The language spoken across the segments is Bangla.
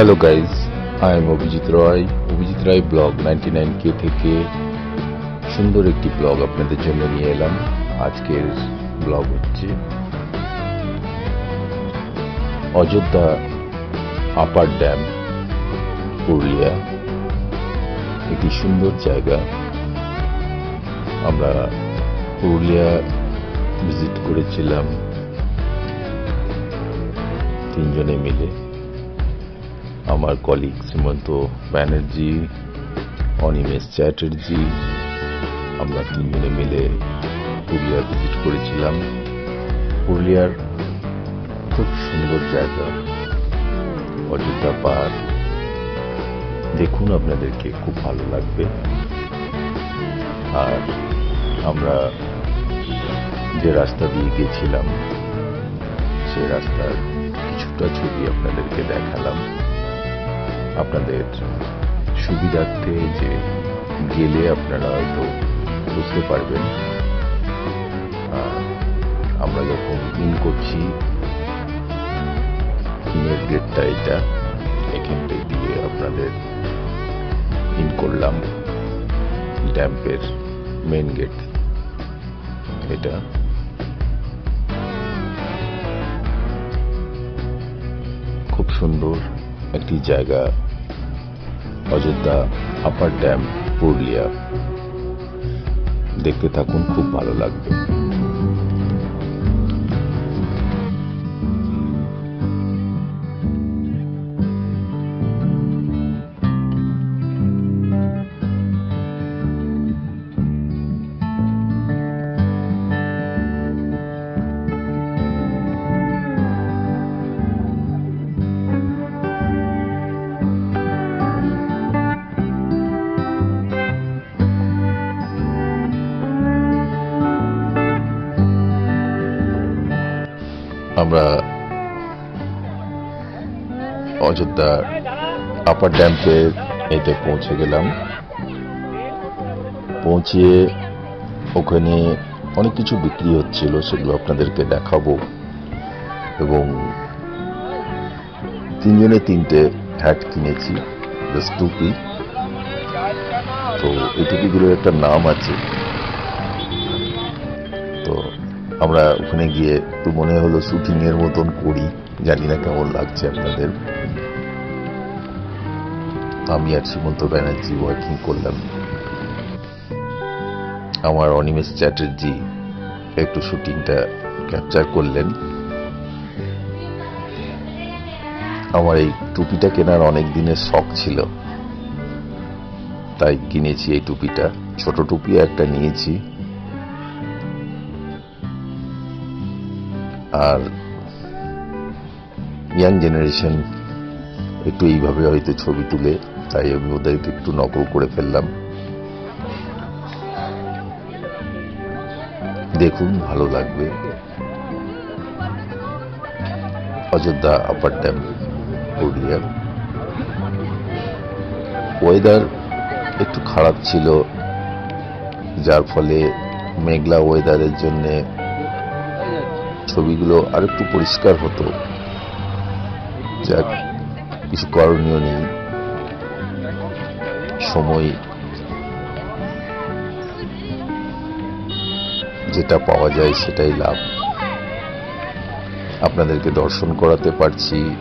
Hello guys I am Abhijit Roy Abhijit Roy vlog ninety nine কে থেকে সুন্দর একটি ব্লগ আপনাদের জন্য নিয়ে এলাম। আজকের ব্লগ হচ্ছে অযোধ্যা আপার ড্যাম পুরুলিয়া। একটি সুন্দর জায়গা। আমরা পুরুলিয়া ভিজিট করেছিলাম তিনজনে মিলে। আমার কলিগ শ্রীমন্ত ব্যানার্জি, অনিমেষ চ্যাটার্জি, আমরা তিনজনে মিলে পুরুলিয়া ভিজিট করেছিলাম। পুরুলিয়ার খুব সুন্দর জায়গা, অযোধ্যা পাহাড়। দেখুন আপনাদেরকে, খুব ভালো লাগবে। আর আমরা যে রাস্তা দিয়ে গেছিলাম সেই রাস্তার কিছুটা ছবি আপনাদেরকে দেখালাম। আপনাদের সুবিধার্থে যে গেলে আপনারা হয়তো বুঝতে পারবেন। আমরা যখন ইন করছি ইনের গেটটা এটা এখানটায় দিয়ে আপনাদের ইন করলাম। ড্যাম্পের মেন গেট এটা। খুব সুন্দর একটি জায়গা অযোধ্যা আপার ড্যাম পুরুলিয়া। দেখতে থাকুন খুব ভালো লাগবে। অযোধ্যা আপার ড্যাম্পের এতে পৌঁছে গেলাম। পৌঁছে ওখানে অনেক কিছু বিক্রি হচ্ছিল, সেগুলো আপনাদেরকে দেখাবো। এবং তিনজনে তিনটে হ্যাট কিনেছি টুপি তো এই টুপিগুলোর একটা নাম আছে। তো আমরা ওখানে গিয়ে একটু মনে হলো শুটিং এর মতন করি। জানি না কেমন লাগছে আপনাদের। আমি আর শ্রীমন্ত ব্যানার্জি ওয়ার্কিং করলাম। আমার অনিমেষ চ্যাটার্জি একটু শুটিংটা ক্যাপচার করলেন। আমার এই টুপিটা কেনার অনেক দিনের শখ ছিল। তাই কিনেছি এই টুপিটা। ছোট টুপি একটা নিয়েছি। আর ইয়াং জেনারেশন একটু এইভাবে হয়তো ছবি তুলে, তাই আমি ওদেরকে একটু নকল করে ফেললাম। দেখুন, ভালো লাগবে। Ayodhya upper dam Purulia weather একটু খারাপ ছিল, যার ফলে মেঘলা ওয়েদারের জন্যে ছবিগুলো আর একটু পরিষ্কার হতো। যাক, কিছু করণীয় নেই। সময় যেটা পাওয়া যায় সেটাই লাভ। আপনাদেরকে দর্শন করাতে পারছি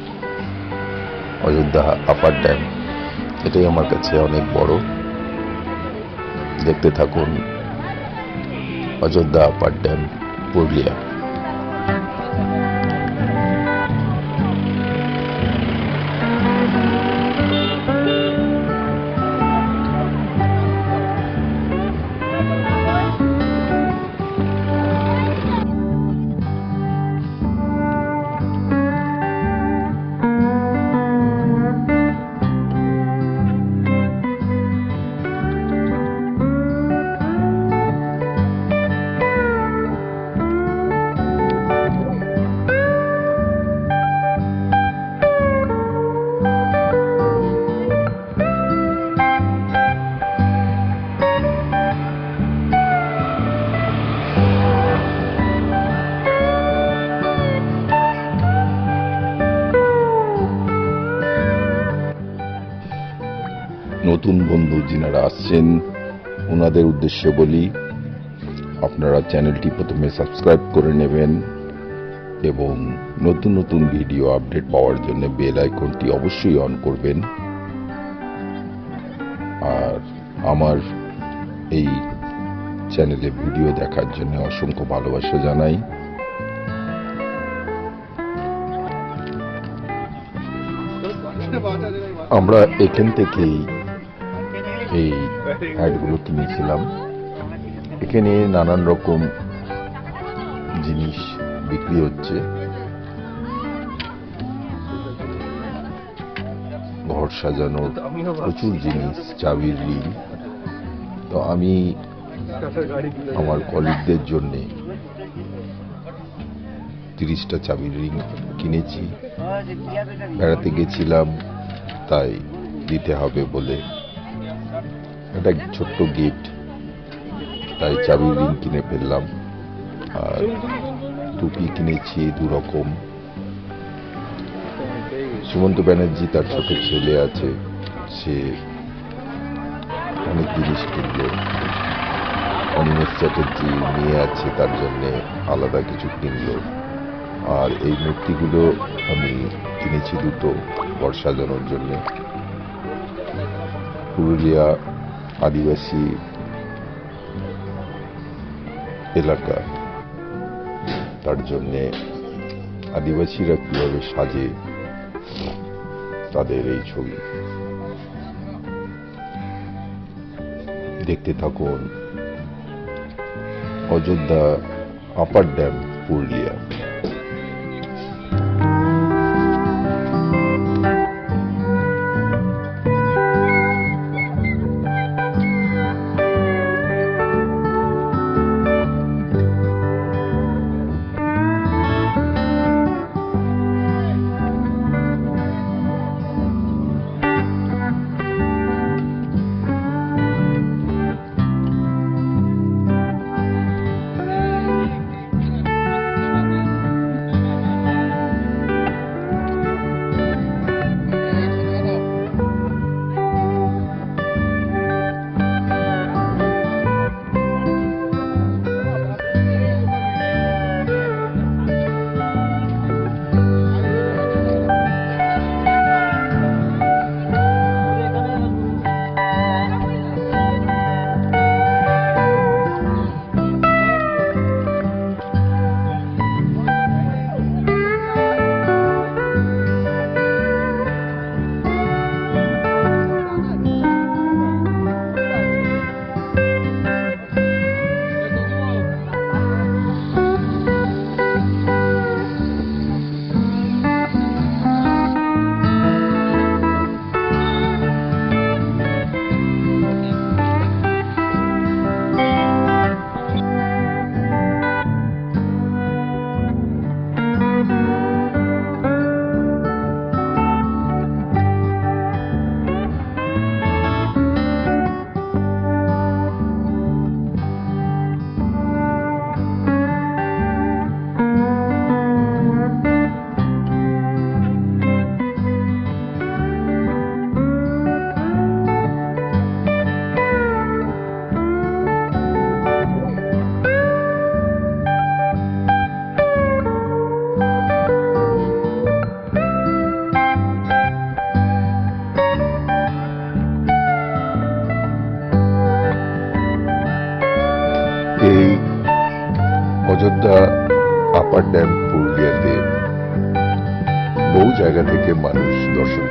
অযোধ্যা আপার ড্যাম। এটাই আমার কাছে অনেক বড়। দেখতে থাকুন অযোধ্যা আপার ড্যাম, পুরুলিয়া। ওনাদের উদ্দেশ্যে বলি, আপনারা চ্যানেলটি প্রথমে সাবস্ক্রাইব করে নেবেন এবং নতুন নতুন ভিডিও আপডেট পাওয়ার জন্য বেল আইকনটি অবশ্যই অন করবেন। আর আমার এই চ্যানেলে ভিডিও দেখার জন্য অসংখ্য ভালোবাসা জানাই। আমরা এখান থেকেই এই অ্যাডগুলো কিনেছিলাম এখানে নানান রকম জিনিস বিক্রি হচ্ছে। ঘর সাজানোর প্রচুর জিনিস, চাবির রিং তো আমি আমার কলিগদের জন্য তিরিশটা চাবির রিং কিনেছি। বেড়াতে গেছিলাম, তাই দিতে হবে বলে একটা ছোট্ট গিফট তাই চাবির রিং কিনে ফেললাম। আর টুপি কিনেছি দু রকম সুমন্ত ব্যানার্জি তার ছোট ছেলে আছে। সে অনেক জিনিস কিনলো। অনিমেষ চ্যাটার্জি মেয়ে আছে, তার জন্য আলাদা কিছু কিনলো। আর এই মূর্তিগুলো আমি কিনেছি দুটো ঘর সাজানোর জন্য। পুরুলিয়া, আদিবাসী এলাকা। তার জন্যে আদিবাসীরা কীভাবে সাজে তাদের এই ছবি। দেখতে থাকুন অযোধ্যা আপার ড্যাম, পুরুলিয়া।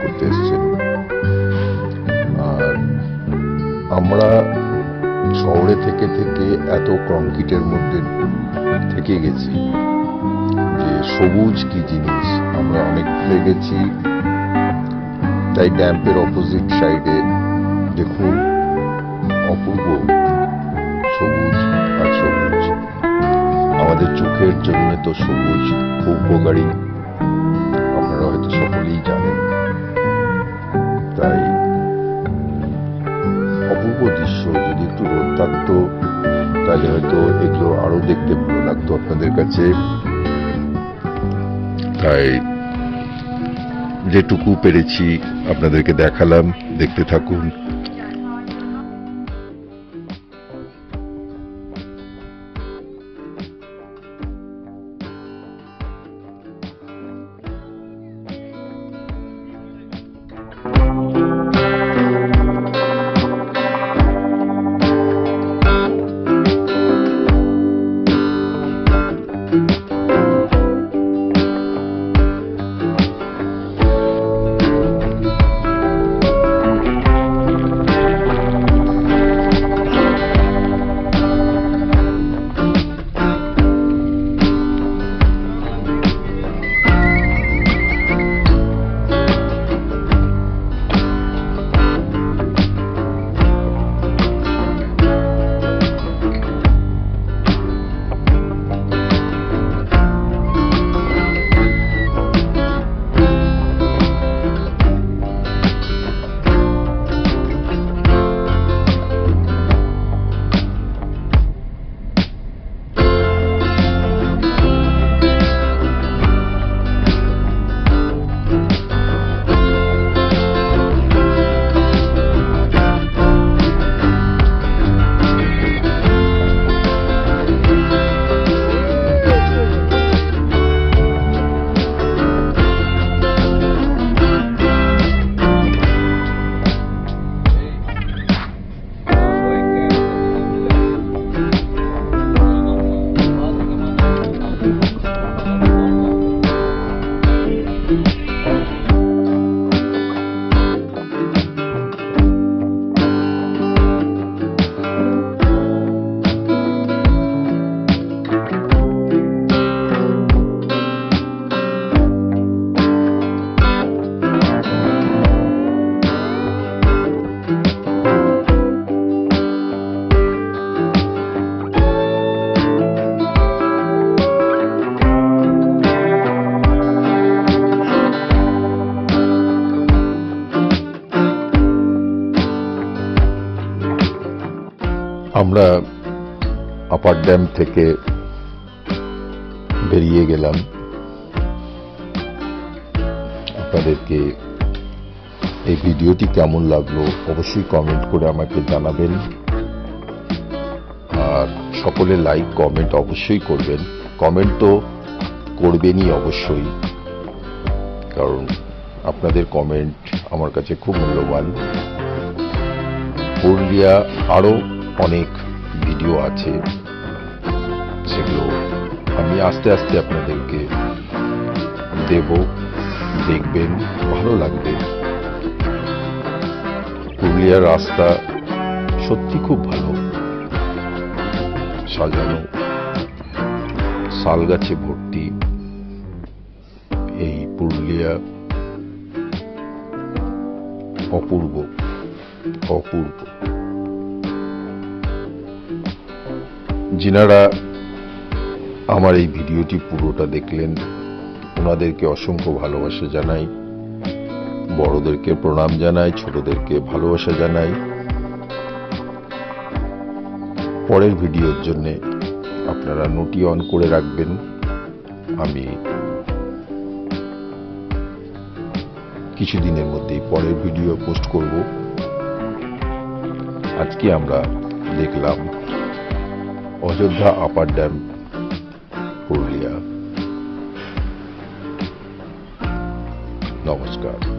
করতে এসছেন। আর আমরা শহরে থেকে থেকে এত কংক্রিটের মধ্যে থেকে গেছি যে সবুজ কি জিনিস? আমরা অনেক ভুলে গেছি। তাই ড্যাম্পের অপোজিট সাইডে দেখুন অপূর্ব সবুজ আর সবুজ। আমাদের চোখের জন্য তো সবুজ, খুব উপকারী। দেখতে ভালো লাগতো আপনাদের কাছে। তাই যেটুকু পেরেছি আপনাদেরকে দেখালাম। দেখতে থাকুন। আমরা আপার ড্যাম থেকে বেরিয়ে গেলাম। আপনাদেরকে এই ভিডিওটি কেমন লাগল অবশ্যই কমেন্ট করে আমাকে জানাবেন। আর সকলে লাইক কমেন্ট অবশ্যই করবেন। কমেন্ট তো করবেনই অবশ্যই, কারণ আপনাদের কমেন্ট আমার কাছে খুব মূল্যবান। পুরুলিয়া আরও অনেক ভিডিও আছে। সেগুলো আমি আস্তে আস্তে আপনাদেরকে দেব, দেখবেন, ভালো লাগবে। পুরুলিয়ার রাস্তা সত্যি খুব ভালো। সাজানো শাল গাছে ভর্তি এই পুরুলিয়া অপূর্ব অপূর্ব। যিনারা আমার এই ভিডিওটি পুরোটা দেখলেন, ওনাদেরকে অসংখ্য ভালোবাসা জানাই, বড়দেরকে প্রণাম জানাই, ছোটদেরকে ভালোবাসা জানাই। পরের ভিডিওর জন্য আপনারা নোটি অন করে রাখবেন। আমি কিছুদিনের মধ্যেই পরের ভিডিও পোস্ট করব। আজকে আমরা দেখলাম অযোধ্যা আপার ড্যাম পুরুলিয়া। নমস্কার।